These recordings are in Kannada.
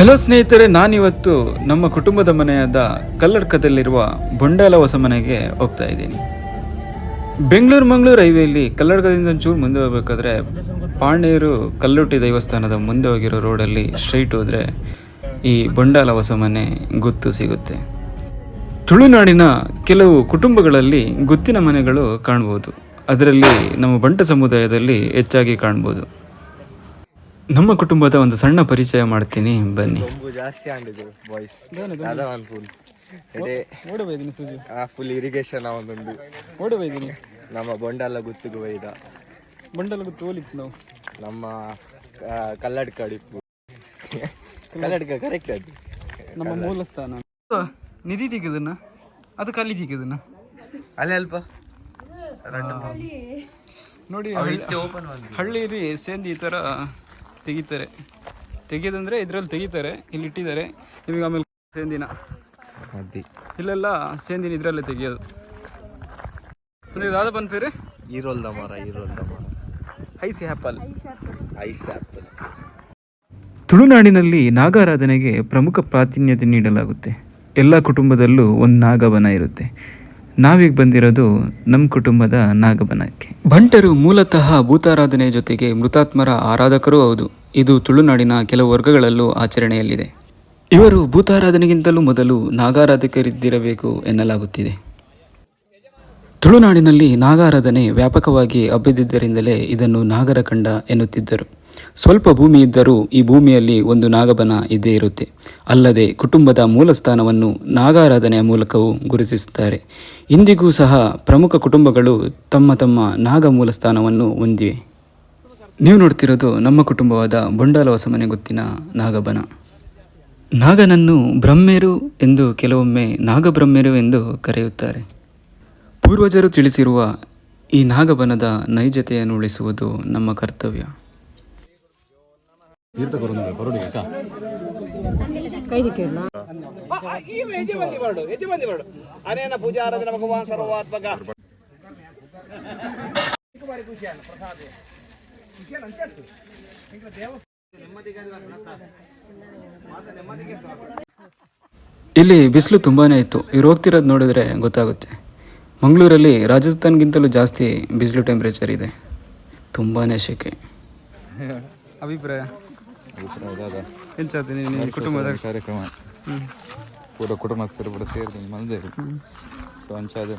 ಎಲ್ಲೋ ಸ್ನೇಹಿತರೆ, ನಾನಿವತ್ತು ನಮ್ಮ ಕುಟುಂಬದ ಮನೆಯಾದ ಕಲ್ಲಡ್ಕದಲ್ಲಿರುವ ಬೊಂಡಾಲ ಹೊಸ ಮನೆಗೆ ಹೋಗ್ತಾ ಇದ್ದೀನಿ. ಬೆಂಗಳೂರು ಮಂಗಳೂರು ಹೈವೇಲಿ ಕಲ್ಲಡ್ಕದಿಂದ ಒಂಚೂರು ಮುಂದೆ ಹೋಗ್ಬೇಕಾದ್ರೆ ಪಾಣೇರು ಕಲ್ಲುಟ್ಟಿ ದೇವಸ್ಥಾನದ ಮುಂದೆ ಹೋಗಿರೋ ರೋಡಲ್ಲಿ ಸ್ಟ್ರೈಟ್ ಹೋದರೆ ಈ ಬೊಂಡಾಲ ಹೊಸ ಮನೆ ಗುತ್ತು ಸಿಗುತ್ತೆ. ತುಳುನಾಡಿನ ಕೆಲವು ಕುಟುಂಬಗಳಲ್ಲಿ ಗುತ್ತಿನ ಮನೆಗಳು ಕಾಣ್ಬೋದು. ಅದರಲ್ಲಿ ನಮ್ಮ ಬಂಟ ಸಮುದಾಯದಲ್ಲಿ ಹೆಚ್ಚಾಗಿ ಕಾಣ್ಬೋದು. ನಮ್ಮ ಕುಟುಂಬದ ಒಂದು ಸಣ್ಣ ಪರಿಚಯ ಮಾಡ್ತೀನಿ ಬನ್ನಿ. ತುಂಬು ಜಾಸ್ತಿ ಆಂಡಿದ್ರು ಬಾಯ್ಸ್ ಓಡಬೈದಿನಿ ಸೂಜಿ. ಆ ಫುಲ್ ಇರಿಗೇಷನ್ ಒಂದೊಂದು. ಓಡಬೈದಿನಿ ನಮ್ಮ ಬೊಂಡೆಲ್ಲ ಗುತ್ತಿಗೆ ಒಯ್ದ. ಬಂಡಲ ತೋಲಿತ್ತು ನಾವು. ನಮ್ಮ ಕಲ್ಲಡ್ಕ ಡಿಪ್ಪು ಕಲ್ಲಡ್ಕ ಕರೆಕ್ಟ್ ಅದು. ನಮ್ಮ ಮೂಲ ಸ್ಥಾನ. ನಿಧಿ ತೆಗೆದನ್ನ? ಅದು ಕಲ್ಲಿ ತೆಗೆದನ್ನ? ಅಲ್ಲೇ ಅಲ್ಪ. ನೋಡಿ ಹಳ್ಳಿ ರೀ ಸೇಂದಿ ಈ ಥರ ತೆಗಿತಾರೆ. ತೆಗೆಯೋದಂದ್ರೆ ಇದ್ರಲ್ಲಿ ತೆಗಿತಾರೆ ಇಲ್ಲಿ ಇಟ್ಟಿದ್ದಾರೆ. ನಿಮಗೆ ಆಮೇಲೆ ಸೇಂದಿನ. ಇಲ್ಲೆಲ್ಲ ಸೇಂದಿನ ಇದರಲ್ಲೇ ತೆಗಿಯೋದು. ನೀವು ಯಾವ್ದು ಬಂದ್ಪೇರೆ ಈರೋಲ್ದ ಮರ ಈರೋಲ್ದ ಮರ. ಐಸ್ ಆಪಲ್ ಐಸ್ ಆಪಲ್ ತುಳುನಾಡಿನಲ್ಲಿ ನಾಗಾರಾಧನೆಗೆ ಪ್ರಮುಖ ಪ್ರಾತಿನ್ಯತೆ ನೀಡಲಾಗುತ್ತೆ. ಎಲ್ಲ ಕುಟುಂಬದಲ್ಲೂ ಒಂದು ನಾಗಬನ ಇರುತ್ತೆ. ನಾವೀಗ ಬಂದಿರೋದು ನಮ್ಮ ಕುಟುಂಬದ ನಾಗಬನಕ್ಕೆ. ಬಂಟರು ಮೂಲತಃ ಭೂತಾರಾಧನೆ ಜೊತೆಗೆ ಮೃತಾತ್ಮರ ಆರಾಧಕರೂ ಹೌದು. ಇದು ತುಳುನಾಡಿನ ಕೆಲವು ವರ್ಗಗಳಲ್ಲೂ ಆಚರಣೆಯಲ್ಲಿದೆ. ಇವರು ಭೂತಾರಾಧನೆಗಿಂತಲೂ ಮೊದಲು ನಾಗಾರಾಧಕರಿದ್ದಿರಬೇಕು ಎನ್ನಲಾಗುತ್ತಿದೆ. ತುಳುನಾಡಿನಲ್ಲಿ ನಾಗಾರಾಧನೆ ವ್ಯಾಪಕವಾಗಿ ಹಬ್ಬಿದ್ದಿದ್ದರಿಂದಲೇ ಇದನ್ನು ನಾಗರಖಂಡ ಎನ್ನುತ್ತಿದ್ದರು. ಸ್ವಲ್ಪ ಭೂಮಿ ಇದ್ದರೂ ಈ ಭೂಮಿಯಲ್ಲಿ ಒಂದು ನಾಗಬನ ಇದ್ದೇ ಇರುತ್ತೆ. ಅಲ್ಲದೆ ಕುಟುಂಬದ ಮೂಲ ಸ್ಥಾನವನ್ನು ನಾಗಾರಾಧನೆಯ ಮೂಲಕವೂ ಗುರುತಿಸುತ್ತಾರೆ. ಇಂದಿಗೂ ಸಹ ಪ್ರಮುಖ ಕುಟುಂಬಗಳು ತಮ್ಮ ತಮ್ಮ ನಾಗ ಮೂಲ ಸ್ಥಾನವನ್ನು ಹೊಂದಿವೆ. ನೀವು ನೋಡ್ತಿರೋದು ನಮ್ಮ ಕುಟುಂಬವಾದ ಬೊಂಡಾಲ ಹೊಸಮನೆ ಗೊತ್ತಿನ ನಾಗಬನ. ನಾಗನನ್ನು ಬ್ರಹ್ಮೇರು ಎಂದು ಕೆಲವೊಮ್ಮೆ ನಾಗಬ್ರಹ್ಮೇರು ಎಂದು ಕರೆಯುತ್ತಾರೆ. ಪೂರ್ವಜರು ತಿಳಿಸಿರುವ ಈ ನಾಗಬನದ ನೈಜತೆಯನ್ನು ಉಳಿಸುವುದು ನಮ್ಮ ಕರ್ತವ್ಯ. ಇಲ್ಲಿ ಬಿಸಿಲು ತುಂಬಾನೇ ಇತ್ತು. ಇವ್ರು ಹೋಗ್ತಿರೋದು ನೋಡಿದ್ರೆ ಗೊತ್ತಾಗುತ್ತೆ. ಮಂಗಳೂರಲ್ಲಿ ರಾಜಸ್ಥಾನ್ಗಿಂತಲೂ ಜಾಸ್ತಿ ಬಿಸಿಲು ಟೆಂಪ್ರೇಚರ್ ಇದೆ. ತುಂಬಾನೇ ಶೆಕೆ. ಅಭಿಪ್ರಾಯ. ಎಂಚಾತೀನಿ ನಿಮ್ಮ ಕುಟುಂಬದ ಕಾರ್ಯಕ್ರಮ. ಪೂರ ಕುಟುಂಬಸ್ಥರು ಕೂಡ ಸೇರಿ ಮಂದೇರು ಸೊ ಅಂಚಾದ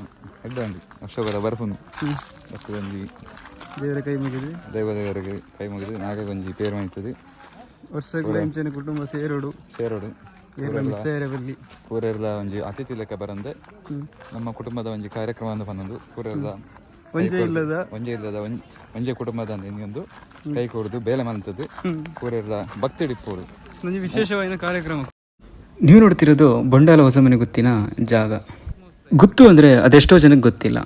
ಹೆಡ್ಡಂಡಿ ಅಶೋಕದ ಬರ್ಪುನು ಒಂಜಿ ದೇವರ ಕೈ ಮುಗಿದು? ದೈವದೇವರಿಗೆ ಕೈ ಮುಗಿದು ನಾಗಗಂಜಿ ಪೇರು ಮೈತದೆ ವರ್ಷಗಳ ಹೆಂಚಿನ ಕುಟುಂಬ ಸೇರೋಡು. ಸೇರೋಡು. ಸೇರಬಲ್ಲಿ ಪೂರೆಲ್ಲ ಒಂಜಿ ಅತಿಥಿ ಲೆಕ್ಕ ಬರಂದೆ. ನಮ್ಮ ಕುಟುಂಬದ ಒಂಜಿ ಕಾರ್ಯಕ್ರಮ ಅಂತ ಬಂದದ್ದು. ಪೂರೆಲ್ಲ ಒಂಜೆ ಇಲ್ಲದ? ಒಂಜೆ ಇಲ್ಲದ ಒಂಜ್ ಕುಟುಂಬದ ಇನ್ನೊಂದು. ಕೈ ಕೊಡುದು ಬೇಲೆ ಮಂತದ್ದು ಊರೆಲ್ಲ ಭಕ್ತಿ ಡಿಪ್ಪೋಡು ಒಂದು ವಿಶೇಷವಾದ ಕಾರ್ಯಕ್ರಮ? ನೀವು ನೋಡ್ತಿರೋದು ಬಂಡಾಲ ಹೊಸಮನೆ ಗೊತ್ತಿನ ಜಾಗ. ಗುತ್ತು ಅಂದರೆ ಅದೆಷ್ಟೋ ಜನಕ್ಕೆ ಗೊತ್ತಿಲ್ಲ.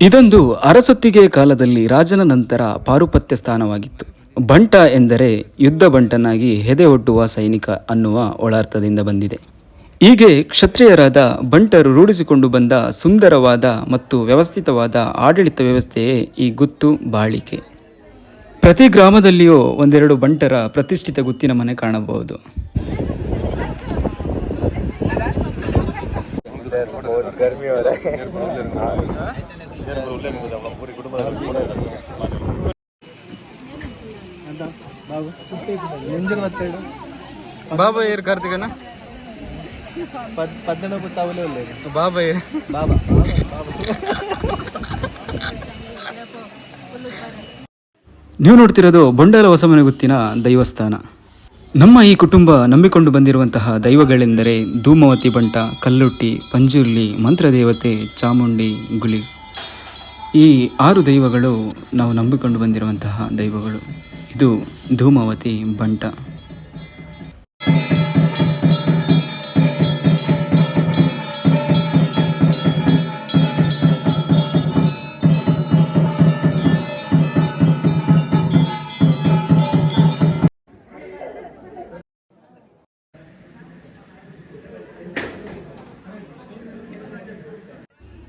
ಇದೊಂದು ಅರಸೊತ್ತಿಗೆ ಕಾಲದಲ್ಲಿ ರಾಜನ ನಂತರ ಪಾರುಪತ್ಯ ಸ್ಥಾನವಾಗಿತ್ತು. ಬಂಟ ಎಂದರೆ ಯುದ್ಧ ಬಂಟನಾಗಿ ಹೆದೆ ಒಡ್ಡುವ ಸೈನಿಕ ಅನ್ನುವ ಒಳಾರ್ಥದಿಂದ ಬಂದಿದೆ. ಹೀಗೆ ಕ್ಷತ್ರಿಯರಾದ ಬಂಟರು ರೂಢಿಸಿಕೊಂಡು ಬಂದ ಸುಂದರವಾದ ಮತ್ತು ವ್ಯವಸ್ಥಿತವಾದ ಆಡಳಿತ ವ್ಯವಸ್ಥೆಯೇ ಈ ಗುತ್ತು ಬಾಳಿಕೆ. ಪ್ರತಿ ಗ್ರಾಮದಲ್ಲಿಯೂ ಒಂದೆರಡು ಬಂಟರ ಪ್ರತಿಷ್ಠಿತ ಗುತ್ತಿನ ಮನೆ ಕಾಣಬಹುದು. ಬಾಬಾ ಏರ್ ಕಾರ್ತಿಕನ లేదు ಬಾಬಾ ಏರ್ ಬಾಬಾ. ನೀವು ನೋಡ್ತಿರೋದು ಬಂಡಾಲ ಹೊಸಮನೆ ಗುತ್ತಿನ ದೈವಸ್ಥಾನ. ನಮ್ಮ ಈ ಕುಟುಂಬ ನಂಬಿಕೊಂಡು ಬಂದಿರುವಂತಹ ದೈವಗಳೆಂದರೆ ಧೂಮವತಿ ಬಂಟ ಕಲ್ಲುಟ್ಟಿ ಪಂಜುರ್ಲಿ ಮಂತ್ರದೇವತೆ ಚಾಮುಂಡಿ ಗುಳಿ ಈ ಆರು ದೈವಗಳು ನಾವು ನಂಬಿಕೊಂಡು ಬಂದಿರುವಂತಹ ದೈವಗಳು. ಇದು ಧೂಮವತಿ ಬಂಟ.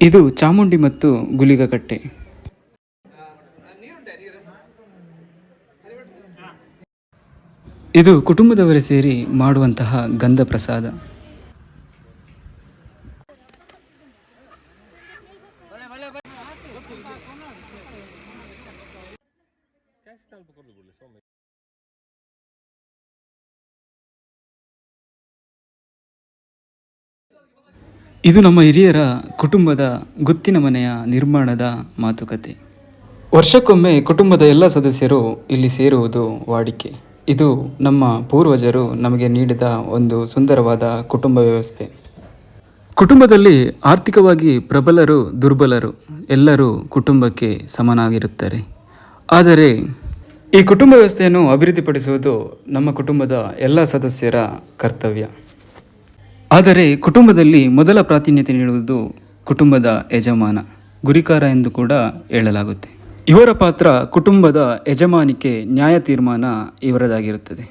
ಇದು ಚಾಮುಂಡಿ ಮತ್ತು ಗುಲಿಗಕಟ್ಟೆ ಇದು ಕುಟುಂಬದವರೇ ಸೇರಿ ಮಾಡುವಂತಹ ಗಂಧ ಪ್ರಸಾದ. ಇದು ನಮ್ಮ ಹಿರಿಯರ ಕುಟುಂಬದ ಗುತ್ತಿನ ಮನೆಯ ನಿರ್ಮಾಣದ ಮಾತುಕತೆ. ವರ್ಷಕ್ಕೊಮ್ಮೆ ಕುಟುಂಬದ ಎಲ್ಲ ಸದಸ್ಯರು ಇಲ್ಲಿ ಸೇರುವುದು ವಾಡಿಕೆ. ಇದು ನಮ್ಮ ಪೂರ್ವಜರು ನಮಗೆ ನೀಡಿದ ಒಂದು ಸುಂದರವಾದ ಕುಟುಂಬ ವ್ಯವಸ್ಥೆ. ಕುಟುಂಬದಲ್ಲಿ ಆರ್ಥಿಕವಾಗಿ ಪ್ರಬಲರು, ದುರ್ಬಲರು ಎಲ್ಲರೂ ಕುಟುಂಬಕ್ಕೆ ಸಮನಾಗಿರುತ್ತಾರೆ. ಆದರೆ ಈ ಕುಟುಂಬ ವ್ಯವಸ್ಥೆಯನ್ನು ಅಭಿವೃದ್ಧಿಪಡಿಸುವುದು ನಮ್ಮ ಕುಟುಂಬದ ಎಲ್ಲ ಸದಸ್ಯರ ಕರ್ತವ್ಯ. ಆದರೆ ಕುಟುಂಬದಲ್ಲಿ ಮೊದಲ ಪ್ರಾಧಾನ್ಯತೆ ನೀಡುವುದು ಕುಟುಂಬದ ಯಜಮಾನ, ಗುರಿಕಾರ ಎಂದು ಕೂಡ ಹೇಳಲಾಗುತ್ತೆ. ಇವರ ಪಾತ್ರ ಕುಟುಂಬದ ಯಜಮಾನಿಕೆ ನ್ಯಾಯ ತೀರ್ಮಾನ ಇವರದಾಗಿರುತ್ತದೆ.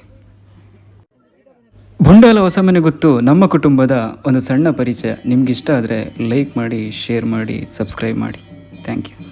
ಬುಂಡಾಲ ಹೊಸಮನೆ ಗೊತ್ತು ನಮ್ಮ ಕುಟುಂಬದ ಒಂದು ಸಣ್ಣ ಪರಿಚಯ. ನಿಮಗಿಷ್ಟ ಆದರೆ ಲೈಕ್ ಮಾಡಿ ಶೇರ್ ಮಾಡಿ ಸಬ್ಸ್ಕ್ರೈಬ್ ಮಾಡಿ. Thank you